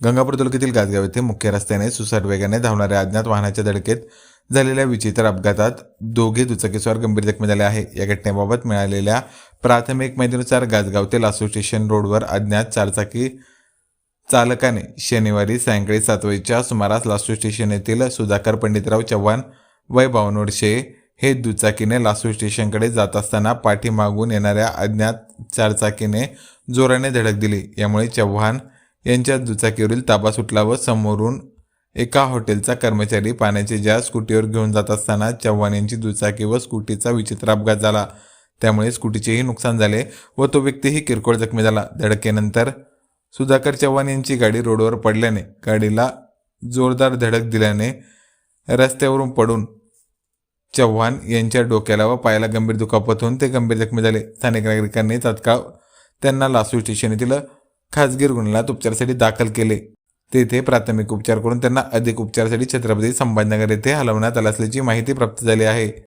गंगापूर तालुक्यातील गाजगाव येथे मुख्य रस्त्याने सुसाट वेगाने धावणाऱ्या अज्ञात वाहनाच्या धडकेत झालेल्या विचित्र अपघातात दोघे दुचाकीस्वार गंभीर जखमी झाले आहे. या घटनेबाबत मिळालेल्या प्राथमिक माहितीनुसार गाजगाव ते लासू स्टेशन रोडवर अज्ञात चारचाकी चालकाने शनिवारी सायंकाळी सात वाजेच्या सुमारास लासू स्टेशन येथील सुधाकर पंडितराव चव्हाण वय बावन्न वर्षे हे दुचाकीने लासू स्टेशनकडे जात असताना पाठीमागून येणाऱ्या अज्ञात चारचाकीने जोराने धडक दिली. यामुळे चव्हाण यांच्या दुचाकीवरील ताबा सुटला व समोरून एका हॉटेलचा कर्मचारी पाण्याचे ज्या स्कूटीवर घेऊन जात असताना चव्हाण यांची दुचाकी व स्कूटीचा विचित्र अपघात झाला. त्यामुळे स्कूटीचेही नुकसान झाले व तो व्यक्तीही किरकोळ जखमी झाला. धडकेनंतर सुधाकर चव्हाण यांची गाडी रोडवर पडल्याने गाडीला जोरदार धडक दिल्याने रस्त्यावरून पडून चव्हाण यांच्या डोक्याला व पायाला गंभीर दुखापत होऊन ते गंभीर जखमी झाले. स्थानिक नागरिकांनी तात्काळ त्यांना लासू स्टेशन येथील खासगी रुग्णालयात उपचारासाठी दाखल केले. तेथे प्राथमिक उपचार करून त्यांना अधिक उपचारासाठी छत्रपती संभाजीनगर येथे हलवण्यात आलं असल्याची माहिती प्राप्त झाली आहे.